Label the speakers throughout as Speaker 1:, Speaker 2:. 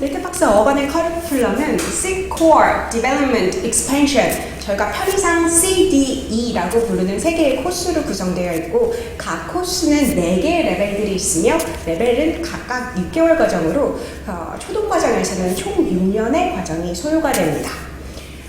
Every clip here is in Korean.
Speaker 1: 리트박스 어반의 커리큘럼은 C Core Development Expansion 저희가 편의상 CDE라고 부르는 세 개의 코스로 구성되어 있고 각 코스는 네 개의 레벨들이 있으며 레벨은 각각 6개월 과정으로 어, 초등 과정에서는 총 6년의 과정이 소요가 됩니다.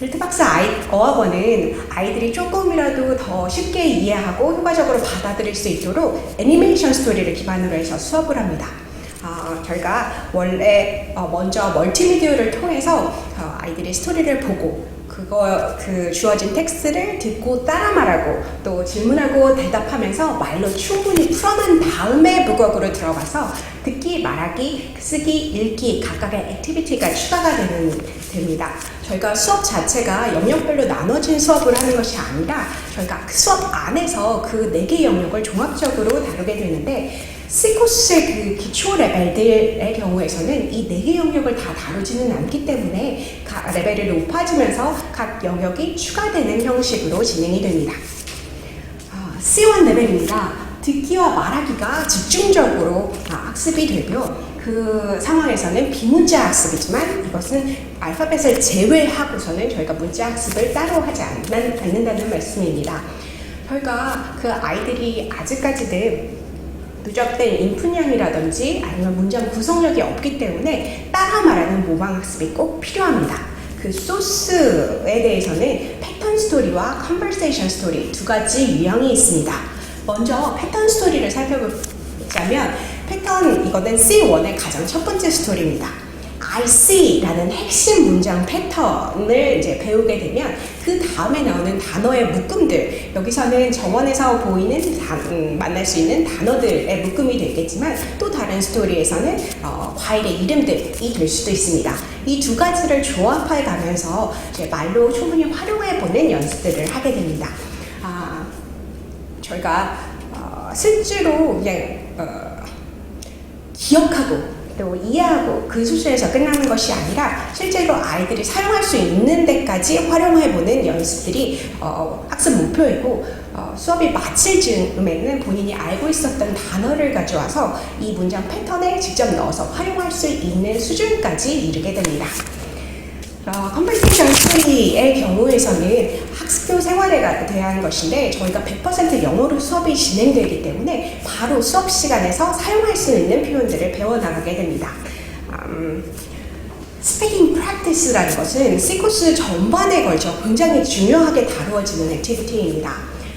Speaker 1: 리트박스 아이, 어학원은 아이들이 조금이라도 더 쉽게 이해하고 효과적으로 받아들일 수 있도록 애니메이션 스토리를 기반으로 해서 수업을 합니다. 어, 저희가 원래 어, 먼저 멀티미디어를 통해서 어, 아이들이 스토리를 보고 그거 그 주어진 텍스트를 듣고 따라 말하고 또 질문하고 대답하면서 말로 충분히 풀어낸 다음에 북어구로 들어가서 듣기, 말하기, 쓰기, 읽기 각각의 액티비티가 추가가 되는 됩니다. 저희가 수업 자체가 영역별로 나눠진 수업을 하는 것이 아니라 저희가 그 수업 안에서 그 네 개 영역을 종합적으로 다루게 되는데 C코스의 그 기초 레벨들의 경우에서는 이 네 개 영역을 다 다루지는 않기 때문에 각 레벨이 높아지면서 각 영역이 추가되는 형식으로 진행이 됩니다. 아, C1 레벨입니다. 듣기와 말하기가 집중적으로 아, 학습이 되며 그 상황에서는 비문자 학습이지만 이것은 알파벳을 제외하고서는 저희가 문자 학습을 따로 하지 않는, 않는다는 말씀입니다. 저희가 그 아이들이 아직까지는 누적된 인풋량이라든지 아니면 문장 구성력이 없기 때문에 따라 말하는 모방 학습이 꼭 필요합니다. 그 소스에 대해서는 패턴 스토리와 컨버세이션 스토리 두 가지 유형이 있습니다. 먼저 패턴 스토리를 살펴보자면 패턴 이거는 C1의 가장 첫 번째 스토리입니다. I see라는 핵심 문장 패턴을 이제 배우게 되면 그 다음에 나오는 단어의 묶음들 여기서는 정원에서 보이는 단, 음, 만날 수 있는 단어들의 묶음이 되겠지만 또 다른 스토리에서는 어, 과일의 이름들이 될 수도 있습니다. 이 두 가지를 조합해 가면서 말로 충분히 활용해 보는 연습들을 하게 됩니다. 아, 저희가 어, 실제로 그냥 어, 기억하고 또 이해하고 그 수준에서 끝나는 것이 아니라 실제로 아이들이 사용할 수 있는 데까지 활용해보는 연습들이 어, 학습 목표이고 어, 수업이 마칠 즈음에는 본인이 알고 있었던 단어를 가져와서 이 문장 패턴에 직접 넣어서 활용할 수 있는 수준까지 이르게 됩니다. 어, 컨버세이션 스토리의 경우에서는 학교 생활에 가- 대한 것인데 저희가 100% 영어로 수업이 진행되기 때문에 바로 수업 시간에서 사용할 수 있는 표현들을 배워나가게 됩니다. 음, 스피킹 프랙티스라는 것은 C코스 전반에 걸쳐 굉장히 중요하게 다루어지는 액티비티입니다.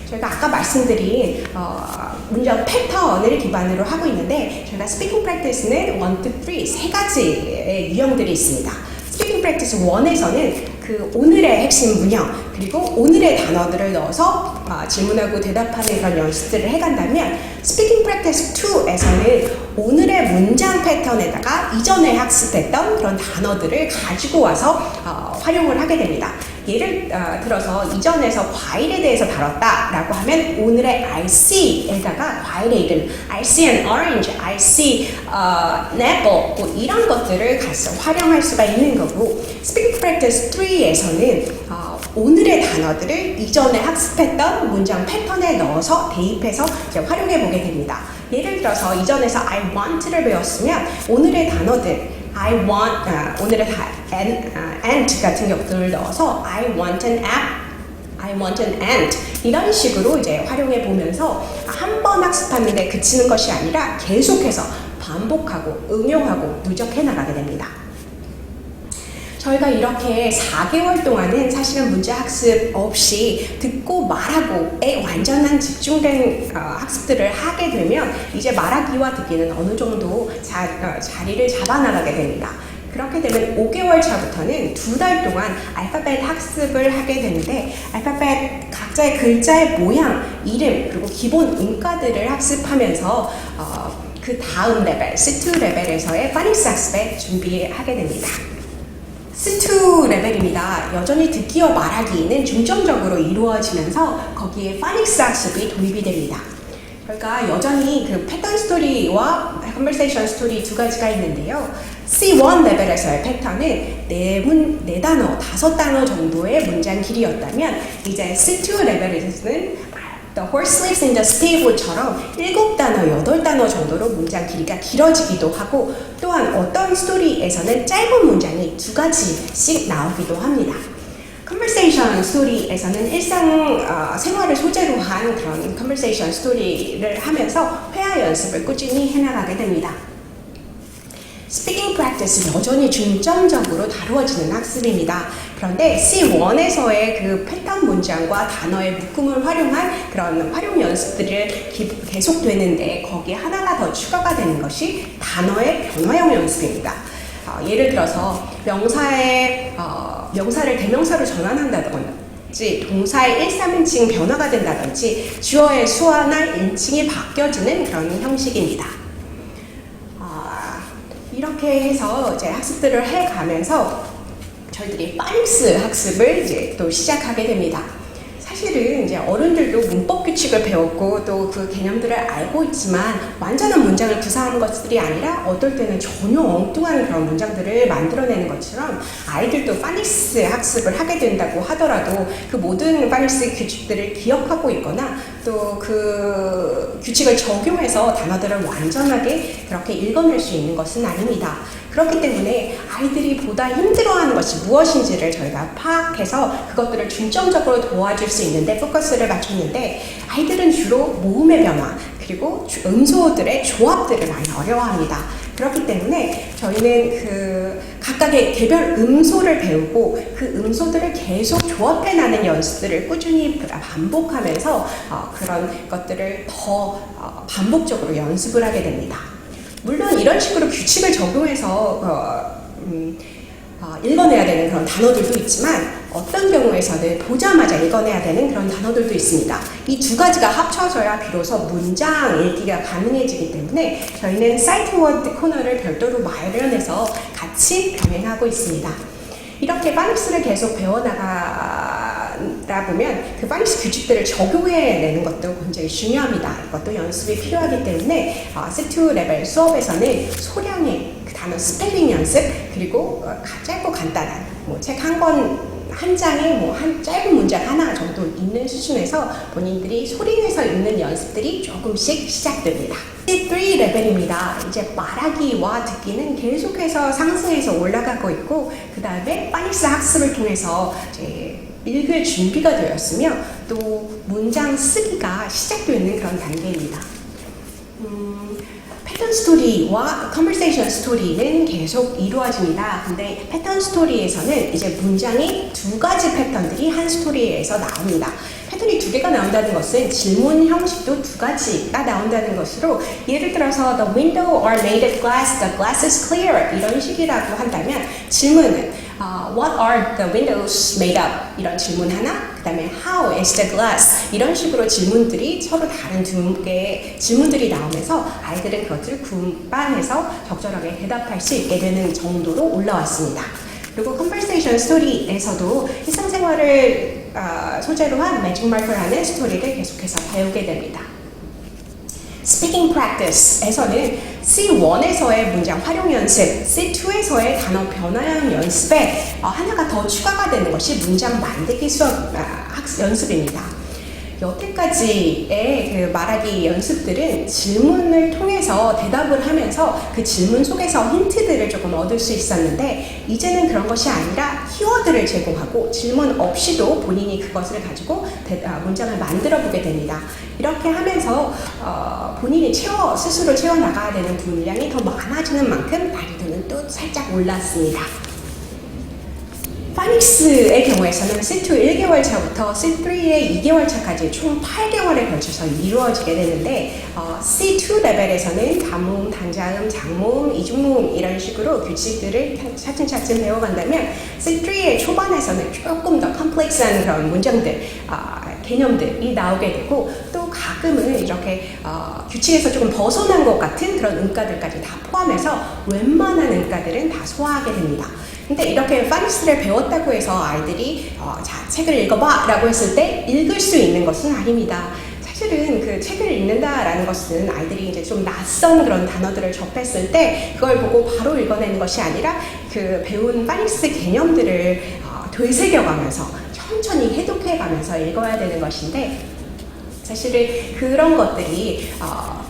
Speaker 1: 저희가 아까 말씀드린 어, 문장 패턴을 기반으로 하고 있는데 저희가 스피킹 프랙티스는 1, 2, 3, 세 가지의 유형들이 있습니다. 스피킹 프랙티스 1에서는 그 오늘의 핵심 문형 그리고 오늘의 단어들을 넣어서 아, 질문하고 대답하는 그런 연습들을 해간다면 스피킹 프랙티스 2에서는 오늘의 문장 패턴에다가 이전에 학습했던 그런 단어들을 가지고 와서 어, 활용을 하게 됩니다. 예를 어, 들어서 이전에서 과일에 대해서 다뤘다라고 하면 오늘의 see에다가 과일의 이름 I see an orange, see uh, an apple 뭐 이런 것들을 같이 활용할 수가 있는 거고 Speaking Practice 3에서는 어, 오늘의 단어들을 이전에 학습했던 문장 패턴에 넣어서 대입해서 활용해 보게 됩니다. 예를 들어서 이전에서 I want를 배웠으면 오늘의 단어들 I want 아, 오늘의 다 and, 아, ant 같은 것들을 넣어서 I want an app, I want an ant 이런 식으로 이제 활용해 보면서 한 번 학습하는데 그치는 것이 아니라 계속해서 반복하고 응용하고 누적해 나가게 됩니다. 저희가 이렇게 4개월 동안은 사실은 문제 학습 없이 듣고 말하고에 완전한 집중된 어, 학습들을 하게 되면 이제 말하기와 듣기는 어느 정도 자, 어, 자리를 잡아나가게 됩니다. 그렇게 되면 5개월 차부터는 두 달 동안 알파벳 학습을 하게 되는데 알파벳 각자의 글자의 모양, 이름 그리고 기본 음가들을 학습하면서 어, 그 다음 레벨, C2 레벨에서의 파닉스 학습에 준비하게 됩니다. C2 레벨입니다. 여전히 듣기와 말하기는 중점적으로 이루어지면서 거기에 파닉스 학습이 도입이 됩니다. 저희가 여전히 그 패턴 스토리와 컨버세이션 스토리 두 가지가 있는데요. C1 레벨에서의 패턴은 네, 문, 네 단어, 다섯 단어 정도의 문장 길이였다면 이제 C2 레벨에서는 The horse lives in the stable처럼 일곱 단어, 여덟 단어 정도로 문장 길이가 길어지기도 하고 또한 어떤 스토리에서는 짧은 문장이 두 가지씩 나오기도 합니다. 컨버세이션 스토리에서는 일상 어, 생활을 소재로 한 그런 컨버세이션 스토리를 하면서 회화 연습을 꾸준히 해나가게 됩니다. 스피킹 프랙티스 여전히 중점적으로 다루어지는 학습입니다. 그런데 C1에서의 그 패턴 문장과 단어의 묶음을 활용한 그런 활용 연습들을 기- 계속되는데 거기에 하나가 더 추가가 되는 것이 단어의 변화형 연습입니다. 어, 예를 들어서 명사의 어, 명사를 대명사로 전환한다든지 동사의 1, 3인칭 변화가 된다든지 주어의 수어나 인칭이 바뀌어지는 그런 형식입니다. 아, 이렇게 해서 이제 학습들을 해가면서 저희들이 파닉스 학습을 이제 또 시작하게 됩니다. 사실은 이제 어른들도 문법 규칙을 배웠고 또 그 개념들을 알고 있지만 완전한 문장을 구사하는 것들이 아니라 어떨 때는 전혀 엉뚱한 그런 문장들을 만들어내는 것처럼 아이들도 파닉스 학습을 하게 된다고 하더라도 그 모든 파닉스 규칙들을 기억하고 있거나 또 그 규칙을 적용해서 단어들을 완전하게 그렇게 읽어낼 수 있는 것은 아닙니다. 그렇기 때문에 아이들이 보다 힘들어하는 것이 무엇인지를 저희가 파악해서 그것들을 중점적으로 도와줄 수 있는데 포커스를 맞췄는데 아이들은 주로 모음의 변화 그리고 주- 음소들의 조합들을 많이 어려워합니다. 그렇기 때문에 저희는 그 각각의 개별 음소를 배우고 그 음소들을 계속 조합해 나는 연습들을 꾸준히 반복하면서 어, 그런 것들을 더 어, 반복적으로 연습을 하게 됩니다. 물론 이런 식으로 규칙을 적용해서 어, 음, 어, 읽어내야 되는 그런 단어들도 있지만 어떤 경우에서는 보자마자 읽어내야 되는 그런 단어들도 있습니다. 이 두 가지가 합쳐져야 비로소 문장 읽기가 가능해지기 때문에 저희는 사이트 워드 코너를 별도로 마련해서 같이 병행하고 있습니다. 이렇게 파닉스를 계속 배워나가 다 보면 그 파닉스 규칙들을 적용해내는 것도 굉장히 중요합니다. 이것도 연습이 필요하기 때문에 어, C2 레벨 수업에서는 소량의 그 단어 스펠링 연습 그리고 어, 가- 짧고 간단한 뭐 책 한 권한 장에 뭐 한 짧은 문장 하나 정도 읽는 수준에서 본인들이 소리내서 읽는 연습들이 조금씩 시작됩니다. C3 레벨입니다. 이제 말하기와 듣기는 계속해서 상승해서 올라가고 있고 그 다음에 파닉스 학습을 통해서 이제 읽을 준비가 되었으며 또 문장 쓰기가 시작되는 그런 단계입니다. 음, 패턴 스토리와 컨버세이션 스토리는 계속 이루어집니다. 근데 패턴 스토리에서는 이제 문장이 두 가지 패턴들이 한 스토리에서 나옵니다. 패턴이 두 개가 나온다는 것은 질문 형식도 두 가지가 나온다는 것으로 예를 들어서 the window are made of glass, the glass is clear 이런 식이라고 한다면 질문은 어, what are the windows made of 이런 질문 하나 그 다음에 how is the glass 이런 식으로 질문들이 서로 다른 두 개의 질문들이 나오면서 아이들은 그것을 분반해서 적절하게 대답할 수 있게 되는 정도로 올라왔습니다. 그리고 컨버세이션 스토리에서도 일상생활을 어, 소재로 한 매직 마커라는 스토리를 계속해서 배우게 됩니다. 스피킹 프랙티스에서는 C1에서의 문장 활용 연습, C2에서의 단어 변화형 연습에 어, 하나가 더 추가가 되는 것이 문장 만들기 수업 아, 연습입니다. 여태까지의 그 말하기 연습들은 질문을 통해서 대답을 하면서 그 질문 속에서 힌트들을 조금 얻을 수 있었는데 이제는 그런 것이 아니라 키워드를 제공하고 질문 없이도 본인이 그것을 가지고 대- 아, 문장을 만들어 보게 됩니다. 이렇게 하면서 어, 본인이 채워 스스로 채워 나가야 되는 분량이 더 많아지는 만큼 난이도는 또 살짝 올랐습니다. 파닉스의 경우에서는 C2 1개월 차부터 C3의 2개월 차까지 총 8개월에 걸쳐서 이루어지게 되는데 어, C2 레벨에서는 단모음, 단자음, 장모음, 이중모음 이런 식으로 규칙들을 차츰차츰 배워간다면 C3의 초반에서는 조금 더 컴플렉스한 그런 문장들, 아, 개념들이 나오게 되고 또 가끔은 이렇게 어, 규칙에서 조금 벗어난 것 같은 그런 음가들까지 다 포함해서 웬만한 음가들은 다 소화하게 됩니다. 근데 이렇게 파닉스를 배웠다고 해서 아이들이 어, 자 책을 읽어봐 라고 했을 때 읽을 수 있는 것은 아닙니다. 사실은 그 책을 읽는다라는 것은 아이들이 이제 좀 낯선 그런 단어들을 접했을 때 그걸 보고 바로 읽어내는 것이 아니라 그 배운 파닉스 개념들을 어, 되새겨가면서 천천히 해독해 가면서 읽어야 되는 것인데 사실은 그런 것들이 어,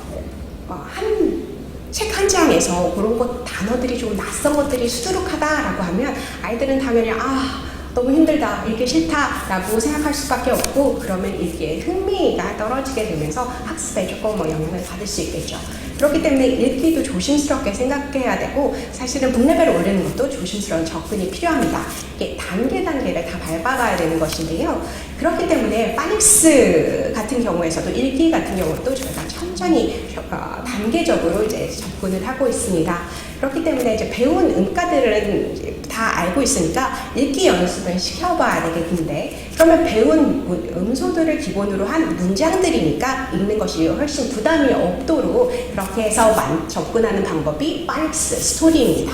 Speaker 1: 어, 한 책한 장에서 그런 것 단어들이 좀 낯선 것들이 수두룩하다라고 하면 아이들은 당연히 아 너무 힘들다 읽기 싫다라고 생각할 수밖에 없고 그러면 읽기에 흥미가 떨어지게 되면서 학습에 조금 뭐 영향을 받을 수 있겠죠. 그렇기 때문에 읽기도 조심스럽게 생각해야 되고 사실은 북레벨을 올리는 것도 조심스러운 접근이 필요합니다. 이게 단계 단계를 다 밟아가야 되는 것인데요. 그렇기 때문에 파닉스 같은 경우에서도 읽기 같은 경우도 저희가 천천히 어, 단계적으로 이제 접근을 하고 있습니다. 그렇기 때문에 이제 배운 음가들은 다 알고 있으니까 읽기 연습을 시켜봐야 되겠는데 그러면 배운 문- 음소들을 기본으로 한 문장들이니까 읽는 것이 훨씬 부담이 없도록 그렇게 해서 만- 접근하는 방법이 파닉스 스토리입니다.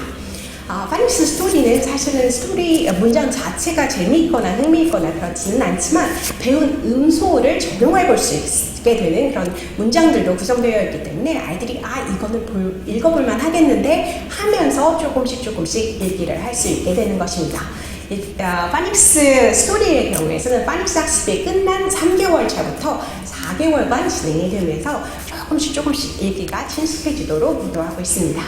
Speaker 1: 아, 파닉스 스토리는 사실은 스토리 문장 자체가 재미있거나 흥미있거나 그렇지는 않지만 배운 음소를 적용해 볼 수 있게 되는 그런 문장들도 구성되어 있기 때문에 아이들이 아 이거는 볼, 읽어볼만 하겠는데 하면서 조금씩 조금씩 읽기를 할 수 있게 되는 것입니다. 이, 아, 파닉스 스토리의 경우에서는 파닉스 학습이 끝난 3개월 차부터 4개월간 진행이 되면서 조금씩 조금씩 읽기가 친숙해지도록 유도하고 있습니다.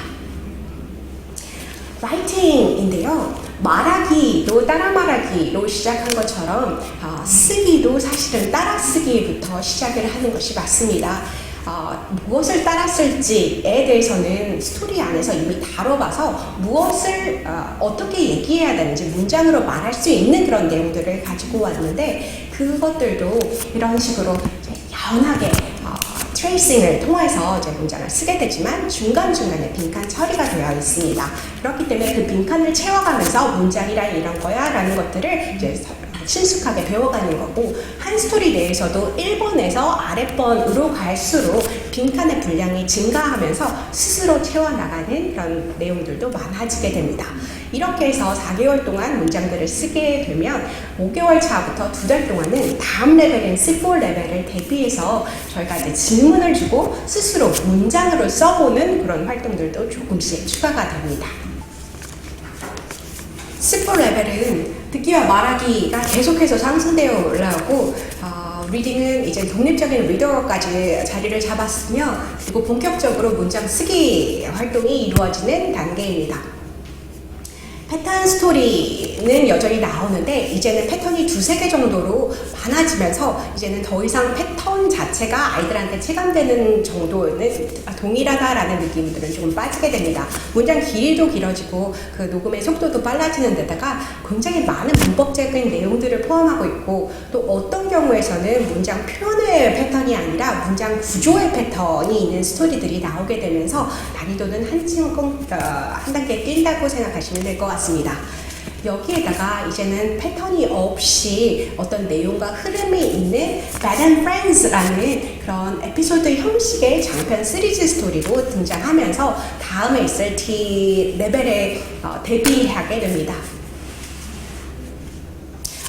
Speaker 1: 라이팅인데요. 말하기도 따라 말하기로 시작한 것처럼 어, 쓰기도 사실은 따라 쓰기부터 시작을 하는 것이 맞습니다. 어, 무엇을 따라 쓸지에 대해서는 스토리 안에서 이미 다뤄봐서 무엇을 어, 떻게 얘기해야 되는지 문장으로 말할 수 있는 그런 내용들을 가지고 왔는데 그것들도 이런 식으로 연하게 어, 트레이싱을 통해서 이제 문장을 쓰게 되지만 중간중간에 빈칸 처리가 되어 있습니다. 그렇기 때문에 그 빈칸을 채워가면서 문장이란 이런 거야 라는 것들을 이제 서- 친숙하게 배워가는 거고 한 스토리 내에서도 1번에서 아랫번으로 갈수록 빈칸의 분량이 증가하면서 스스로 채워나가는 그런 내용들도 많아지게 됩니다. 이렇게 해서 4개월 동안 문장들을 쓰게 되면 5개월 차부터 두 달 동안은 다음 레벨인 C4 레벨을 대비해서 저희가 이제 질문을 주고 스스로 문장으로 써보는 그런 활동들도 조금씩 추가가 됩니다. C4 레벨은 듣기와 말하기가 계속해서 상승되어 올라오고 어, 리딩은 이제 독립적인 리더까지 자리를 잡았으며 그리고 본격적으로 문장 쓰기 활동이 이루어지는 단계입니다. 패턴 스토리는 여전히 나오는데 이제는 패턴이 두세 개 정도로 많아지면서 이제는 더 이상 패턴 자체가 아이들한테 체감되는 정도는 동일하다라는 느낌들은 조금 빠지게 됩니다. 문장 길이도 길어지고 그 녹음의 속도도 빨라지는 데다가 굉장히 많은 문법적인 내용들을 포함하고 있고 또 어떤 경우에서는 문장 표현의 패턴이 아니라 문장 구조의 패턴이 있는 스토리들이 나오게 되면서 난이도는 한층 어, 한 단계 뛴다고 생각하시면 될 것 같습니다. 여기에다가 이제는 패턴이 없이 어떤 내용과 흐름이 있는 Bad and Friends라는 그런 에피소드 형식의 장편 시리즈 스토리로 등장하면서 다음에 있을 D 레벨에 어, 대비하게 됩니다.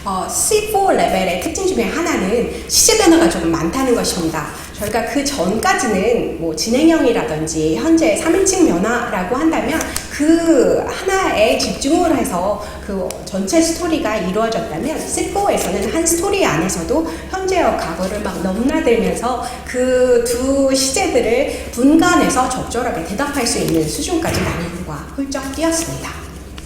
Speaker 1: 어, C4 레벨의 특징 중에 하나는 시제 변화가 조금 많다는 것입니다. 저희가 그 전까지는 뭐 진행형이라든지 현재 3인칭 변화라고 한다면 그 하나에 집중을 해서 그 전체 스토리가 이루어졌다면 C4에서는 한 스토리 안에서도 현재와 과거를 막 넘나들면서 그 두 시제들을 분간해서 적절하게 대답할 수 있는 수준까지 난이도가 훌쩍 뛰었습니다.